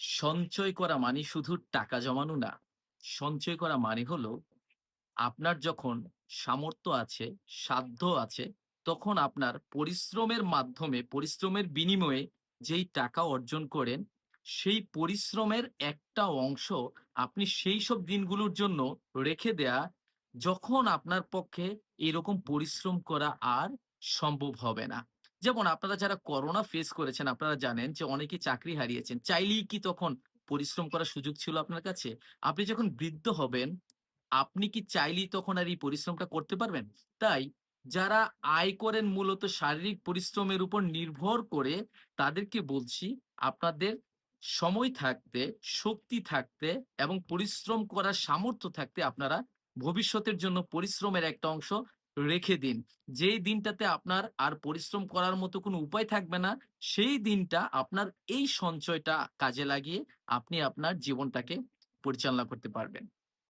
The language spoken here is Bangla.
সঞ্চয় করা মানে শুধু টাকা জমানো না। সঞ্চয় করা মানে হলো আপনার যখন সামর্থ্য আছে, সাধ্য আছে, তখন আপনার পরিশ্রমের মাধ্যমে, পরিশ্রমের বিনিময়ে যেই টাকা অর্জন করেন, সেই পরিশ্রমের একটা অংশ আপনি সেই সব দিনগুলোর জন্য রেখে দেয়া, যখন আপনার পক্ষে এরকম পরিশ্রম করা আর সম্ভব হবে না। যেমন আপনারা যারা করোনা ফেস করেছেন, আপনারা জানেন যে অনেকেই চাকরি হারিয়েছেন। চাইলেই কি তখন পরিশ্রম করার সুযোগ ছিল আপনার কাছে? আপনি যখন বৃদ্ধ হবেন, আপনি কি চাইলেই তখন আর এই পরিশ্রমটা করতে পারবেন? তাই যারা আয় করেন মূলত শারীরিক পরিশ্রমের উপর নির্ভর করে, তাদেরকে বলছি আপনাদের সময় থাকতে, শক্তি থাকতে এবং পরিশ্রম করার সামর্থ্য থাকতে আপনারা ভবিষ্যতের জন্য পরিশ্রমের একটা অংশ রেখে দিন। যেই দিনটাতে আপনার আর পরিশ্রম করার মতো কোনো উপায় থাকবে না, সেই দিনটা আপনার এই সঞ্চয়টা কাজে লাগিয়ে আপনি আপনার জীবনটাকে পরিচালনা করতে পারবেন।